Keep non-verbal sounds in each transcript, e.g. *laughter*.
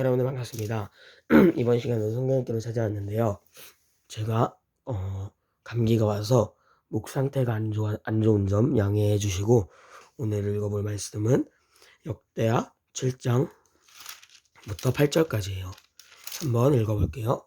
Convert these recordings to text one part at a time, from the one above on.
여러분들 반갑습니다. *clears throat* 이번 시간은 성경 읽기로 찾아왔는데요. 제가 어, 감기가 와서 목 상태가 안, 좋아, 안 좋은 점 양해해 주시고 오늘 읽어볼 말씀은 역대하 7장부터 8절까지예요. 한번 읽어볼게요.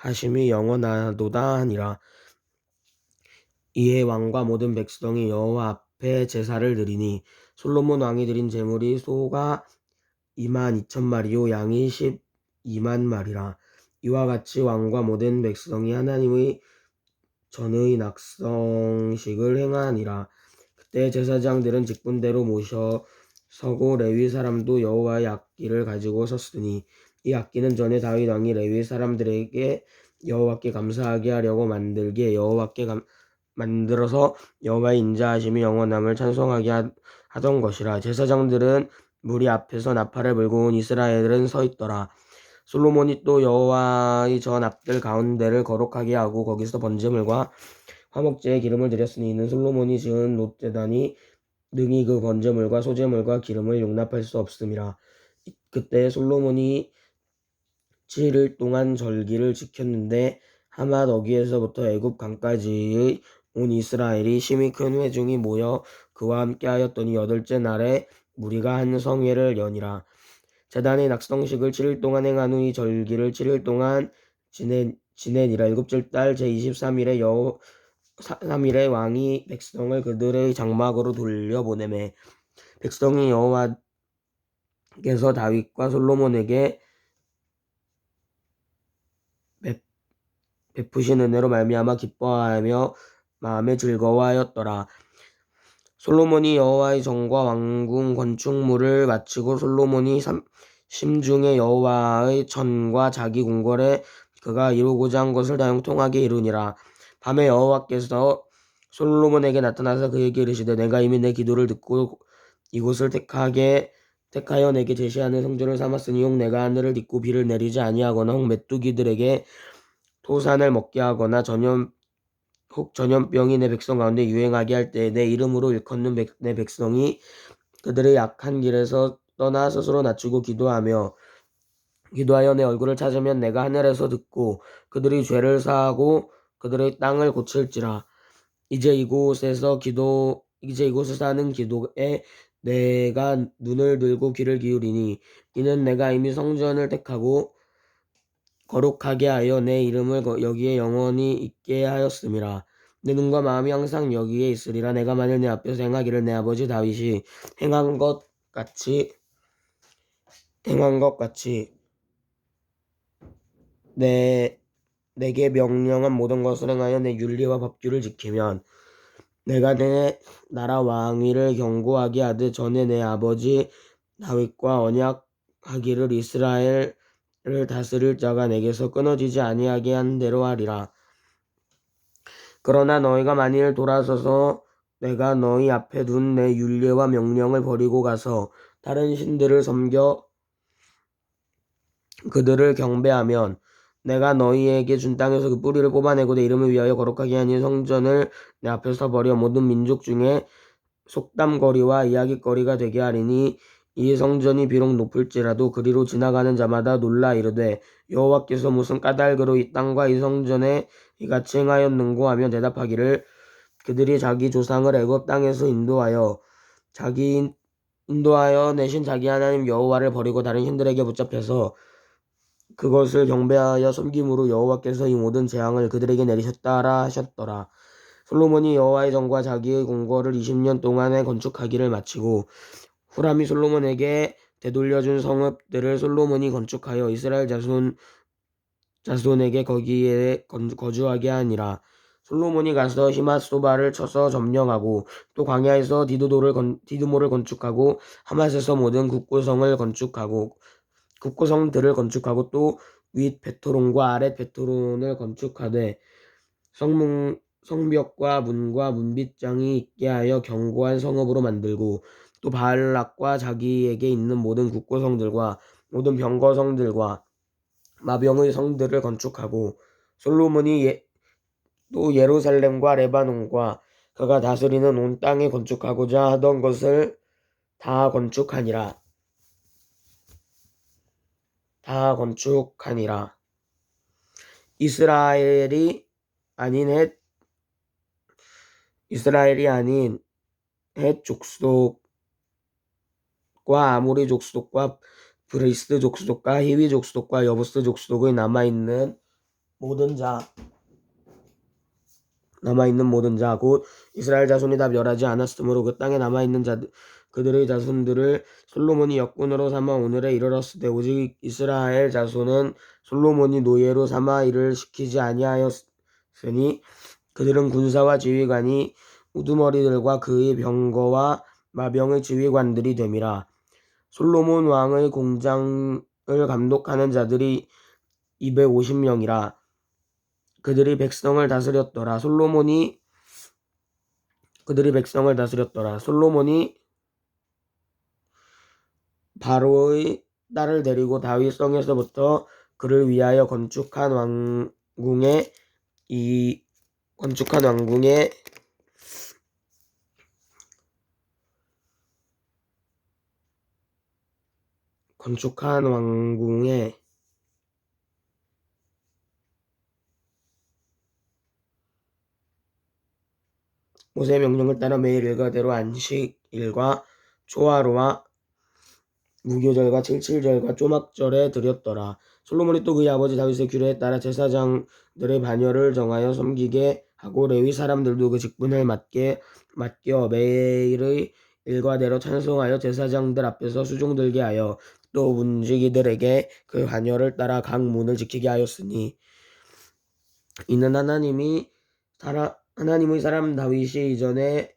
하심이 영원하도다 하니라. 이에 왕과 모든 백성이 여호와 앞에 제사를 드리니 솔로몬 왕이 드린 제물이 소가 2만 2천 마리요 양이 12만 마리라. 이와 같이 왕과 모든 백성이 하나님의 전의 낙성식을 행하니라. 그때 제사장들은 직분대로 모셔 서고 레위 사람도 여호와의 악기를 가지고 섰으니 이 악기는 전에 다윗 왕이 레위 사람들에게 여호와께 감사하게 하려고 만들게 여호와께 감, 만들어서 여호와의 인자하심이 영원함을 찬송하게 하, 하던 것이라. 제사장들은 무리 앞에서 나팔을 불고 온 이스라엘은 서 있더라. 솔로몬이 또 여호와의 전 앞들 가운데를 거룩하게 하고 거기서 번제물과 화목제의 기름을 드렸으니 이는 솔로몬이 지은 롯제단이 능히 그 번제물과 소제물과 기름을 용납할 수 없음이라. 그때 솔로몬이 7일 동안 절기를 지켰는데 하맛 어귀에서부터 애굽 강까지의 온 이스라엘이 심히 큰 회중이 모여 그와 함께 하였더니 여덟째 날에 무리가 한 성회를 여니라. 재단의 낙성식을 7일 동안 행한 후 이 절기를 7일 동안 지내, 지내니라. 일곱째 달 제23일에 여 3일에 왕이 백성을 그들의 장막으로 돌려보내매 백성이 여호와께서 다윗과 솔로몬에게 베푸신 은혜로 말미암아 기뻐하며 마음에 즐거워하였더라. 솔로몬이 여호와의 정과 왕궁 건축물을 마치고 솔로몬이 심중에 여호와의 전과 자기 궁궐에 그가 이루고자 한 것을 다 형통하게 이루니라. 밤에 여호와께서 솔로몬에게 나타나서 그에게 이르시되 내가 이미 내 기도를 듣고 이곳을 택하게 택하여 내게 제시하는 성전을 삼았으니 혹 내가 하늘을 딛고 비를 내리지 아니하거나 혹 메뚜기들에게 토산을 먹게 하거나 전염 혹 전염병이 내 백성 가운데 유행하게 할 때 내 이름으로 일컫는 백, 내 백성이 그들의 약한 길에서 떠나 스스로 낮추고 기도하며 기도하여 내 얼굴을 찾으면 내가 하늘에서 듣고 그들이 죄를 사하고 그들의 땅을 고칠지라. 이제 이곳에서 기도 이제 이곳에서 하는 기도에 내가 눈을 들고 귀를 기울이니 이는 내가 이미 성전을 택하고 거룩하게 하여 내 이름을 여기에 영원히 있게 하였음이라. 내 눈과 마음이 항상 여기에 있으리라. 내가 만일 내 앞에서 행하기를 내 아버지 다윗이 행한 것 같이 행한 것 같이 내 내게 명령한 모든 것을 행하여 내 윤리와 법규를 지키면 내가 내 나라 왕위를 경고하게 하듯 전에 내 아버지 다윗과 언약하기를 이스라엘 를 다스릴 자가 내게서 끊어지지 아니하게 한 대로 하리라. 그러나 너희가 만일 돌아서서 내가 너희 앞에 둔 내 윤례와 명령을 버리고 가서 다른 신들을 섬겨 그들을 경배하면 내가 너희에게 준 땅에서 그 뿌리를 뽑아내고 내 이름을 위하여 거룩하게 하니 성전을 내 앞에서 버려 모든 민족 중에 속담거리와 이야기거리가 되게 하리니 이 성전이 비록 높을지라도 그리로 지나가는 자마다 놀라 이르되 여호와께서 무슨 까닭으로 이 땅과 이 성전에 이같이 행하였는고 하며 대답하기를 그들이 자기 조상을 애굽 땅에서 인도하여 자기 인도하여 내신 자기 하나님 여호와를 버리고 다른 신들에게 붙잡혀서 그것을 경배하여 섬김으로 여호와께서 이 모든 재앙을 그들에게 내리셨다라 하셨더라. 솔로몬이 여호와의 정과 자기의 궁궐을 20년 동안에 건축하기를 마치고 후람이 솔로몬에게 되돌려준 성읍들을 솔로몬이 건축하여 이스라엘 자손 자손에게 거기에 거주하게 하니라. 솔로몬이 가서 히맛소바를 쳐서 점령하고 또 광야에서 디도도를 건, 디드모를 건축하고 하맛에서 모든 국고성을 건축하고 국고성들을 건축하고 또 윗 베토론과 아랫 베토론을 건축하되 성문 성벽과 문과 문빗장이 있게 하여 견고한 성읍으로 만들고 또 바알락과 자기에게 있는 모든 국고성들과 모든 병거성들과 마병의 성들을 건축하고 솔로몬이 예, 또 예루살렘과 레바논과 그가 다스리는 온 땅에 건축하고자 하던 것을 다 건축하니라. 다 건축하니라. 이스라엘이 아닌 헷 이스라엘이 아닌 헷 족속 과 아모리 족속과 브리스 족속과 히위 족속과 여부스 족속의 남아 있는 모든 자 남아 있는 모든 자 곧 이스라엘 자손이 다 멸하지 않았으므로 그 땅에 남아 있는 자 그들의 자손들을 솔로몬이 역군으로 삼아 오늘에 이르렀으되 오직 이스라엘 자손은 솔로몬이 노예로 삼아 일을 시키지 아니하였으니 그들은 군사와 지휘관이 우두머리들과 그의 병거와 마병의 지휘관들이 됨이라 솔로몬 왕의 공장을 감독하는 자들이 250명이라 그들이 백성을 다스렸더라. 솔로몬이 그들이 백성을 다스렸더라. 솔로몬이 바로의 딸을 데리고 다윗 성에서부터 그를 위하여 건축한 왕궁에 이 건축한 왕궁에 건축한 왕궁에 모세의 명령을 따라 매일 일과대로 안식일과 초하루와 무교절과 칠칠절과 쪼막절에 드렸더라. 솔로몬이 또 그의 아버지 다윗의 규례에 따라 제사장들의 반열을 정하여 섬기게 하고 레위 사람들도 그 직분을 맡게 맡겨 매일의 일과대로 찬송하여 제사장들 앞에서 수종 들게 하여 또 문지기들에게 그 반열을 따라 각 문을 지키게 하였으니 이는 하나님이 사람 하나님의 사람 다윗이 이전에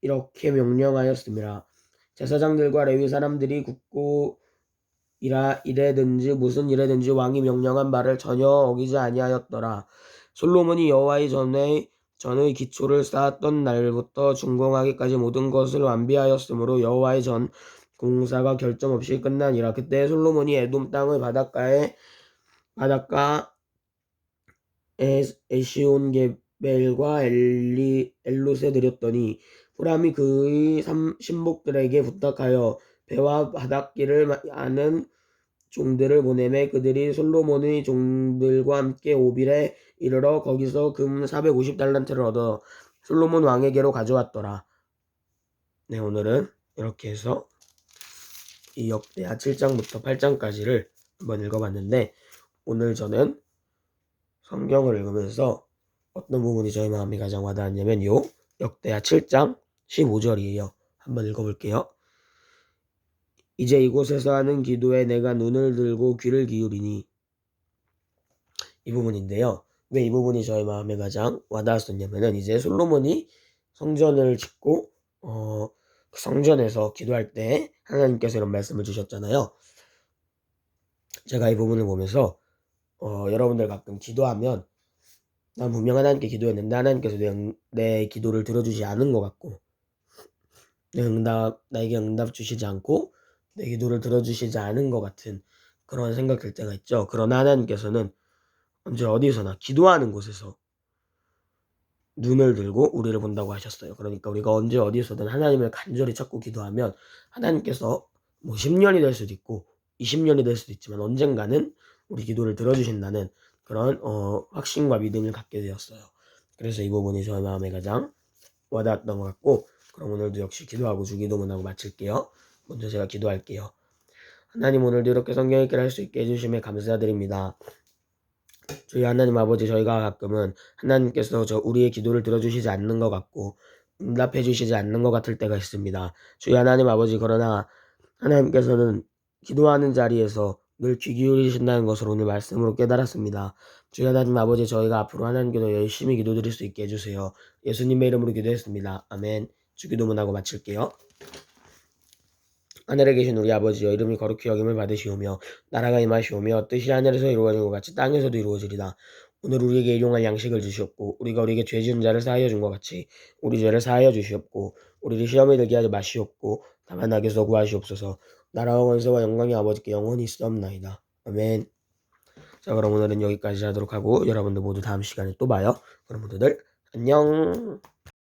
이렇게 명령하였습니다. 제사장들과 레위 사람들이 굳고 이라 이래든지 무슨 일에든지 왕이 명령한 바를 전혀 어기지 아니하였더라. 솔로몬이 여호와의 전에 전의 기초를 쌓았던 날부터 준공하기까지 모든 것을 완비하였으므로 여호와의 전 공사가 결점 없이 끝나니라. 그때 솔로몬이 에돔 땅의 바닷가에 바닷가 에시온 게벨과 엘리 엘롯에 드렸더니 후람이 그의 신복들에게 부탁하여 배와 바닷길을 아는 종들을 보내매 그들이 솔로몬의 종들과 함께 오빌에 이르러 거기서 금 450달란트를 얻어 솔로몬 왕에게로 가져왔더라. 네, 오늘은 이렇게 해서 이 역대하 7장부터 8장까지를 한번 읽어봤는데 오늘 저는 성경을 읽으면서 어떤 부분이 저희 마음에 가장 와닿았냐면 요 역대하 7장 15절이에요. 한번 읽어볼게요. 이제 이곳에서 하는 기도에 내가 눈을 들고 귀를 기울이니 이 부분인데요. 왜 이 부분이 저희 마음에 가장 와닿았었냐면은 이제 솔로몬이 성전을 짓고 어, 그 성전에서 기도할 때 하나님께서 이런 말씀을 주셨잖아요. 제가 이 부분을 보면서 어, 여러분들 가끔 기도하면 난 분명 하나님께 기도했는데 하나님께서 내, 내 기도를 들어주지 않은 것 같고 내 응답 나에게 응답 주시지 않고 내 기도를 들어주시지 않은 것 같은 그런 생각 들 때가 있죠. 그러나 하나님께서는 언제 어디서나 기도하는 곳에서 눈을 들고 우리를 본다고 하셨어요. 그러니까 우리가 언제 어디서든 하나님을 간절히 찾고 기도하면 하나님께서 뭐 10년이 될 수도 있고 20년이 될 수도 있지만 언젠가는 우리 기도를 들어주신다는 그런 어, 확신과 믿음을 갖게 되었어요. 그래서 이 부분이 저의 마음에 가장 와닿았던 것 같고 그럼 오늘도 역시 기도하고 주기도문하고 마칠게요. 먼저 제가 기도할게요. 하나님 오늘도 이렇게 성경 읽기를 할 수 있게 해주심에 감사드립니다. 저희 하나님 아버지 저희가 가끔은 하나님께서 저 우리의 기도를 들어주시지 않는 것 같고 응답해 주시지 않는 것 같을 때가 있습니다. 저희 하나님 아버지 그러나 하나님께서는 기도하는 자리에서 늘 귀 기울이신다는 것을 오늘 말씀으로 깨달았습니다. 주여 하나님 아버지 저희가 앞으로 하나님께도 열심히 기도드릴 수 있게 해주세요. 예수님의 이름으로 기도했습니다. 아멘. 주기도문하고 마칠게요. 하늘에 계신 우리 아버지여 이름이 거룩히 여김을 받으시오며 나라가 임하시오며 뜻이 하늘에서 이루어진 것 같이 땅에서도 이루어지리다. 오늘 우리에게 일용할 양식을 주시옵고 우리가 우리에게 죄 지은 자를 사하여 준 것 같이 우리 죄를 사하여 주시옵고 우리를 시험에 들게 하지 마시옵고 다만 악에서 구하시옵소서. 나라와 권세와 영광이 아버지께 영원히 있사옵나이다. 아멘. 자 그럼 오늘은 여기까지 하도록 하고 여러분들 모두 다음 시간에 또 봐요. 그럼 모두들 안녕.